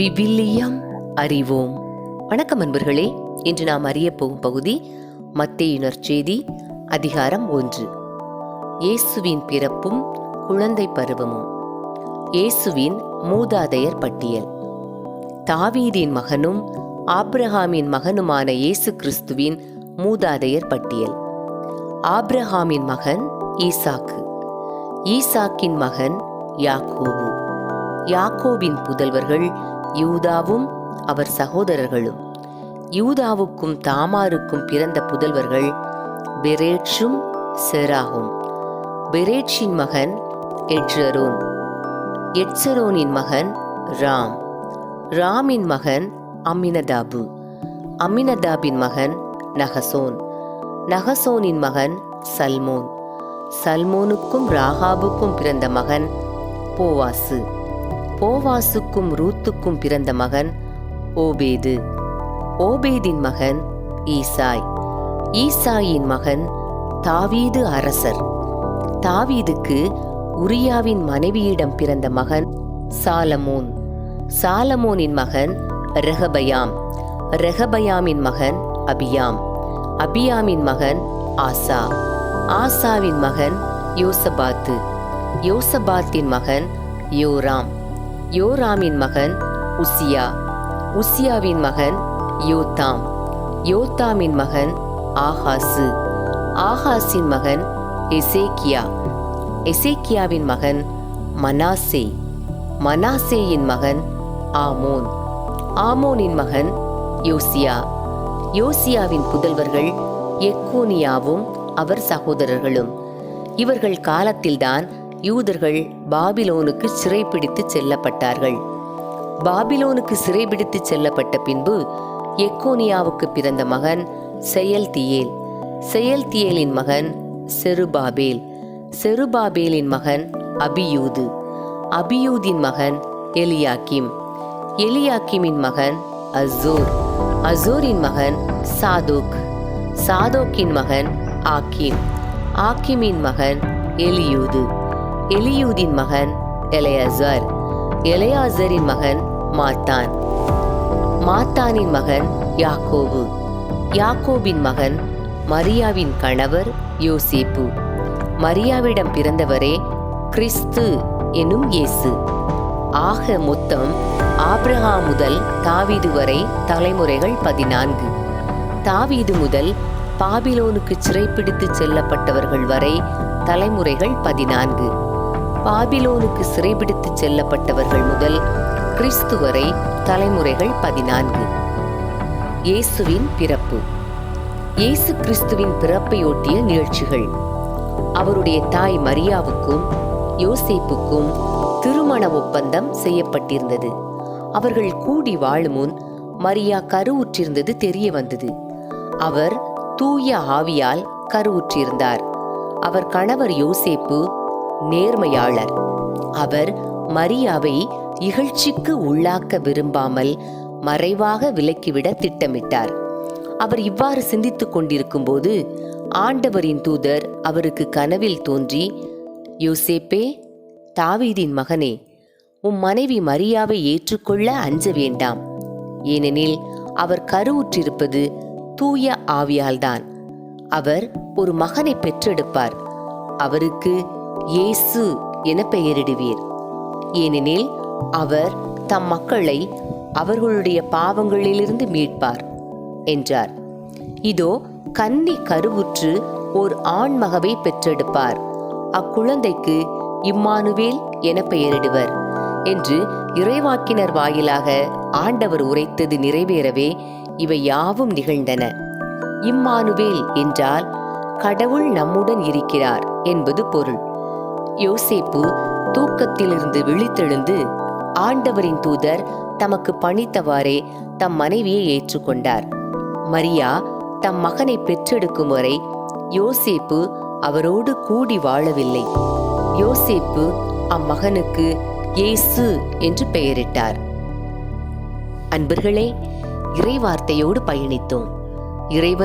விவிலியம் அறிவோம். வணக்கம் அன்பர்களே இன்று நாம் அறிய போகும் பகுதி மத்தேயுனர் செய்தி அதிகாரம் ஒன்று. இயேசுவின் பிறப்பும் குழந்தை பருவமும். இயேசுவின் மூதாதையர் பட்டியல். தாவீதின் மகனும் ஆப்ரஹாமின் மகனுமான இயேசு கிறிஸ்துவின் மூதாதையர் பட்டியல். ஆப்ரஹாமின் மகன் ஈசாக்கு. ஈசாக்கின் மகன் யாக்கோபு. யாக்கோபின் புதல்வர்கள் யூதாவும் அவர் சகோதரர்களும். யூதாவுக்கும் தாமாருக்கும் பிறந்த புதல்வர்கள் பெரேட்சும் செராகும். பெரேட்சின் மகன் எட்ஜரோன் எட்சரோனின் மகன் ராம். ராமின் மகன் அமினதாபு அமினதாபின் மகன் நகசோன். நகசோனின் மகன் சல்மோன். சல்மோனுக்கும் ராகாபுக்கும் பிறந்த மகன் போவாசு. போவாசுக்கும் ரூத்துக்கும் பிறந்த மகன் ஓபேது. ஓபேதின் மகன் ஈசாய். ஈசாயின் மகன் தாவீது அரசர். தாவீதுக்கு உரியாவின் மனைவியிடம் பிறந்த மகன் சாலமோன். சாலமோனின் மகன் ரெஹபயாம் ரெஹபயாமின் மகன் அபியாம். அபியாமின் மகன் ஆசா. ஆசாவின் மகன் யோசபாத்து. யோசபாத்தின் மகன் யோராம். யோராமின் மகன் உசியா. உசியாவின் மகன் யோத்தாம். யோத்தாமின் மகன் ஆகாசு. ஆகாசின் மகன் எசேக்கியா. எசேக்கியாவின் மகன் மனாசே. மனாசேயின் மகன் ஆமோன். ஆமோனின் மகன் யோசியா. யோசியாவின் புதல்வர்கள் எக்கோனியாவும் அவர் சகோதரர்களும். இவர்கள் காலத்தில்தான் யூதர்கள் பாபிலோனுக்கு சிறைப்பிடித்து செல்லப்பட்டார்கள். பாபிலோனுக்கு சிறைபிடித்து செல்லப்பட்ட பின்பு எக்கோனியாவுக்கு பிறந்த மகன் செயல்தியேல். செயல்தியேலின் மகன் செருபாபேல். செருபாபேலின் மகன் அபியூது. அபியூதின் மகன் எலியாக்கிம். எலியாக்கிமின் மகன் அசோர். அசோரின் மகன் சாதோக். சாதோக்கின் மகன் ஆக்கிம். ஆக்கிமின் மகன் எலியூது. எலியூதின் மகன் எலையாசர். எலையாசரின் மகன் மாத்தான். மாத்தானின் மகன் யாக்கோபு. யாக்கோபின் மகன் மரியாவின் கணவர் யோசேப்பு. மரியாவிடம் பிறந்தவரே கிறிஸ்து எனும் இயேசு. ஆக மொத்தம் ஆப்ரஹா முதல் தாவீது வரை தலைமுறைகள் பதினான்கு. தாவீது முதல் பாபிலோனுக்கு சிறைப்பிடித்து செல்லப்பட்டவர்கள் வரை தலைமுறைகள் பதினான்கு. பாபிலோனுக்கு சிறைபிடித்து செல்லப்பட்டவர்கள் முதல் கிறிஸ்து வரை தலைமுறைகள் பதினான்கு. இயேசுவின் பிறப்பு. இயேசு கிறிஸ்துவின் பிறப்பையொட்டிய நிகழ்ச்சிகள். அவருடைய தாய் மரியாவுக்கும் யோசேப்புக்கும் திருமண ஒப்பந்தம் செய்யப்பட்டிருந்தது. அவர்கள் கூடி வாழும் முன் மரியா கருவுற்றிருந்தது தெரிய வந்தது. அவர் தூய ஆவியால் கருவுற்றிருந்தார். அவர் கணவர் யோசேப்பு நேர்மையாளர். அவர் மரியாவை இகழ்ச்சிக்கு உள்ளாக்க விரும்பாமல் மறைவாக விலக்கிவிட திட்டமிட்டார். அவர் இவ்வாறு சிந்தித்துக் கொண்டிருக்கும் போது ஆண்டவரின் தூதர் அவருக்கு கனவில் தோன்றி யோசேப்பே தாவீதின் மகனே உம் மனைவி மரியாவை ஏற்றுக்கொள்ள அஞ்ச வேண்டாம். ஏனெனில் அவர் கருவுற்றிருப்பது தூய ஆவியால்தான். அவர் ஒரு மகனை பெற்றெடுப்பார். அவருக்கு இயேசு என பெயரிடுவீர். ஏனெனில் அவர் தம் மக்களை அவர்களுடைய பாவங்களிலிருந்து மீட்பார் என்றார். இதோ கன்னி கருவுற்று ஓர் ஆண்மகவை பெற்றெடுப்பார். அக்குழந்தைக்கு இம்மானுவேல் என பெயரிடுவர் என்று இறைவாக்கினர் வாயிலாக ஆண்டவர் உரைத்தது நிறைவேறவே இவை யாவும் நிகழ்ந்தன. இம்மானுவேல் என்றால் கடவுள் நம்முடன் இருக்கிறார் என்பது பொருள். யோசேப்பு தூக்கத்திலிருந்து விழித்தெழுந்து ஆண்டவரின் தூதர் தமக்கு பணித்தவாறே தம் மனைவியை ஏற்றுக்கொண்டார். மரியா தம் மகனை பெற்றெடுக்கும் வரை யோசேப்பு அவரோடு கூடி வாழவில்லை. யோசேப்பு அம்மகனுக்கு இயேசு என்று பெயரிட்டார். அன்பர்களே இறைவார்த்தையோடு பயணித்தோம். இறைவனோடு